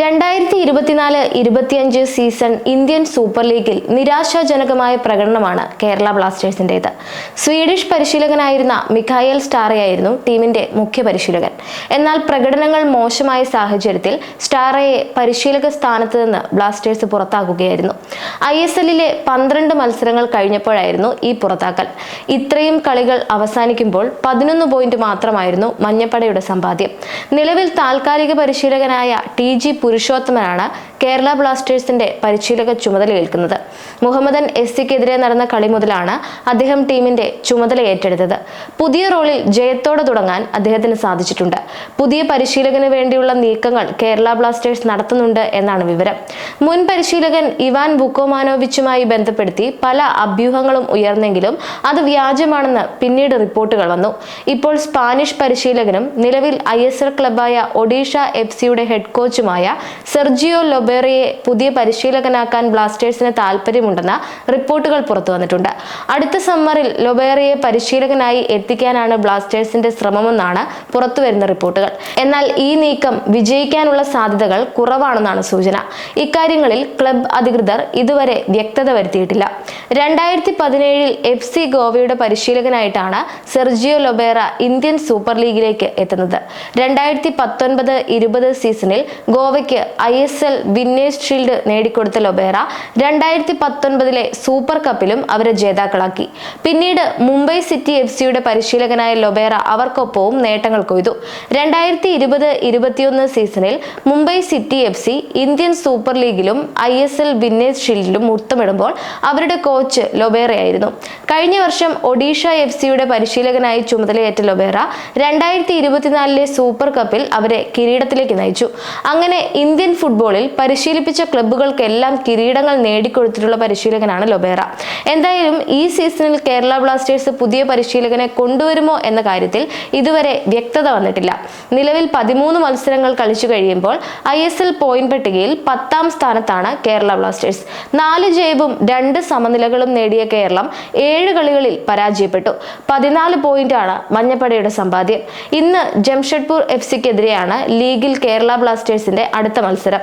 രണ്ടായിരത്തി ഇരുപത്തിനാല് ഇരുപത്തിയഞ്ച് സീസൺ ഇന്ത്യൻ സൂപ്പർ ലീഗിൽ നിരാശാജനകമായ പ്രകടനമാണ് കേരള ബ്ലാസ്റ്റേഴ്സിന്റേത്. സ്വീഡിഷ് പരിശീലകനായിരുന്ന മിഖായൽ സ്റ്റാറയായിരുന്നു ടീമിന്റെ മുഖ്യ പരിശീലകൻ. എന്നാൽ പ്രകടനങ്ങൾ മോശമായ സാഹചര്യത്തിൽ സ്റ്റാറയെ പരിശീലക സ്ഥാനത്ത് നിന്ന് ബ്ലാസ്റ്റേഴ്സ് പുറത്താക്കുകയായിരുന്നു. ഐ എസ് എല്ലിലെ പന്ത്രണ്ട് മത്സരങ്ങൾ കഴിഞ്ഞപ്പോഴായിരുന്നു ഈ പുറത്താക്കൽ. ഇത്രയും കളികൾ അവസാനിക്കുമ്പോൾ പതിനൊന്ന് പോയിന്റ് മാത്രമായിരുന്നു മഞ്ഞപ്പടയുടെ സമ്പാദ്യം. നിലവിൽ താൽക്കാലിക പരിശീലകനായ ടി ജി പുരുഷോത്തമനാണ്. കേരള ബ്ലാസ്റ്റേഴ്സിന്റെ പരിശീലക ചുമതലയേൽക്കുന്നത് മുഹമ്മദൻ എസ് സിക്കെതിരെ നടന്ന കളി മുതലാണ് അദ്ദേഹം ടീമിന്റെ ചുമതല ഏറ്റെടുത്തത്. പുതിയ റോളിൽ ജയത്തോടെ തുടങ്ങാൻ അദ്ദേഹത്തിന് സാധിച്ചിട്ടുണ്ട്. പുതിയ പരിശീലകന് വേണ്ടിയുള്ള നീക്കങ്ങൾ കേരള ബ്ലാസ്റ്റേഴ്സ് നടത്തുന്നുണ്ട് എന്നാണ് വിവരം. മുൻ പരിശീലകൻ ഇവാൻ ബുക്കോമാനോവിച്ചുമായി ബന്ധപ്പെടുത്തി പല അഭ്യൂഹങ്ങളും ഉയർന്നെങ്കിലും അത് വ്യാജമാണെന്ന് പിന്നീട് റിപ്പോർട്ടുകൾ വന്നു. ഇപ്പോൾ സ്പാനിഷ് പരിശീലകനും നിലവിൽ ഐ ക്ലബായ ഒഡീഷ എഫ് സിയുടെ ഹെഡ് കോച്ചുമായ സെർജിയോ ലൊബേറയെ പുതിയ പരിശീലകനാക്കാൻ ബ്ലാസ്റ്റേഴ്സിന് താല്പര്യമുണ്ടെന്ന റിപ്പോർട്ടുകൾ പുറത്തു വന്നിട്ടുണ്ട്. അടുത്ത സമ്മറിൽ ലൊബേറയെ പരിശീലകനായി എത്തിക്കാനാണ് ബ്ലാസ്റ്റേഴ്സിന്റെ ശ്രമമെന്നാണ് പുറത്തുവരുന്ന റിപ്പോർട്ടുകൾ. എന്നാൽ ഈ നീക്കം വിജയിക്കാനുള്ള സാധ്യതകൾ കുറവാണെന്നാണ് സൂചന. ഇക്കാര്യങ്ങളിൽ ക്ലബ് അധികൃതർ ഇതുവരെ വ്യക്തത വരുത്തിയിട്ടില്ല. രണ്ടായിരത്തി പതിനേഴിൽ എഫ് സി ഗോവയുടെ പരിശീലകനായിട്ടാണ് സെർജിയോ ലൊബേറ ഇന്ത്യൻ സൂപ്പർ ലീഗിലേക്ക് എത്തുന്നത്. രണ്ടായിരത്തി പത്തൊൻപത് ഇരുപത് സീസണിൽ ഗോവയ്ക്ക് I S L winners shield നേടിക്കൊടുത്ത Lobera രണ്ടായിരത്തി പത്തൊൻപതിലെ സൂപ്പർ കപ്പിലും അവരെ ജേതാക്കളാക്കി. പിന്നീട് മുംബൈ സിറ്റി എഫ് സിയുടെ പരിശീലകനായ ലൊബേറ അവർക്കൊപ്പവും നേട്ടങ്ങൾ കൊയ്തു. രണ്ടായിരത്തി ഇരുപത് ഇരുപത്തിയൊന്ന് സീസണിൽ Mumbai city F C Indian super ലീഗിലും I S L winners ഷീൽഡിലും മുത്തമിടുമ്പോൾ അവരുടെ കോച്ച് ലൊബേറയായിരുന്നു. കഴിഞ്ഞ വർഷം ഒഡീഷ എഫ് സിയുടെ പരിശീലകനായി ചുമതലയേറ്റ ലൊബേറ രണ്ടായിരത്തി ഇരുപത്തിനാലിലെ സൂപ്പർ കപ്പിൽ അവരെ കിരീടത്തിലേക്ക് നയിച്ചു. അങ്ങനെ ഇന്ത്യൻ ഫുട്ബോളിൽ പരിശീലിപ്പിച്ച ക്ലബ്ബുകൾക്കെല്ലാം കിരീടങ്ങൾ നേടിക്കൊടുത്തിട്ടുള്ള പരിശീലകനാണ് ലൊബേറ. എന്തായാലും ഈ സീസണിൽ കേരള ബ്ലാസ്റ്റേഴ്സ് പുതിയ പരിശീലകനെ കൊണ്ടുവരുമോ എന്ന കാര്യത്തിൽ ഇതുവരെ വ്യക്തത വന്നിട്ടില്ല. നിലവിൽ പതിമൂന്ന് മത്സരങ്ങൾ കളിച്ചു കഴിയുമ്പോൾ ഐ എസ് എൽ പോയിന്റ് പട്ടികയിൽ പത്താം സ്ഥാനത്താണ് കേരള ബ്ലാസ്റ്റേഴ്സ്. നാല് ജയവും രണ്ട് സമനിലകളും നേടിയ കേരളം ഏഴ് കളികളിൽ പരാജയപ്പെട്ടു. പതിനാല് പോയിന്റാണ് മഞ്ഞപ്പടയുടെ സമ്പാദ്യം. ഇന്ന് ജംഷഡ്പൂർ എഫ് സിക്കെതിരെയാണ് ലീഗിൽ കേരള ബ്ലാസ്റ്റേഴ്സിന്റെ അടുത്ത മത്സരം.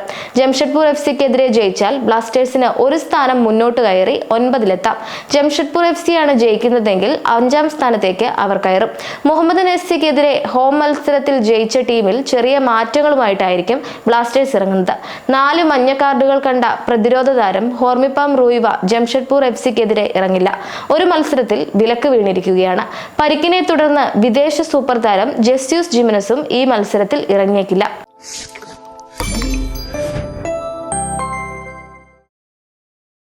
ജംഷഡ്പൂർ എഫ് സിക്കെതിരെ ജയിച്ചാൽ ബ്ലാസ്റ്റേഴ്സിന് ഒരു സ്ഥാനം മുന്നോട്ട് കയറി ഒൻപതിലെത്താം. ജംഷഡ്പൂർ എഫ് സിയാണ് ജയിക്കുന്നതെങ്കിൽ അഞ്ചാം സ്ഥാനത്തേക്ക് അവർ കയറും. മുഹമ്മദ് നസിക്കെതിരെ ഹോം മത്സരത്തിൽ ജയിച്ച ടീമിൽ ചെറിയ മാറ്റങ്ങളുമായിട്ടായിരിക്കും ബ്ലാസ്റ്റേഴ്സ് ഇറങ്ങുന്നത്. നാല് മഞ്ഞ കാർഡുകൾ കണ്ട പ്രതിരോധ താരം ഹോർമിപ്പാം റൂയിവ ജംഷഡ്പൂർ എഫ് സിക്കെതിരെ ഇറങ്ങില്ല. ഒരു മത്സരത്തിൽ വിലക്ക് വീണിരിക്കുകയാണ്. പരിക്കിനെ തുടർന്ന് വിദേശ സൂപ്പർ താരം ജെസ്യൂസ് ജിമിനസും ഈ മത്സരത്തിൽ ഇറങ്ങിയേക്കില്ല.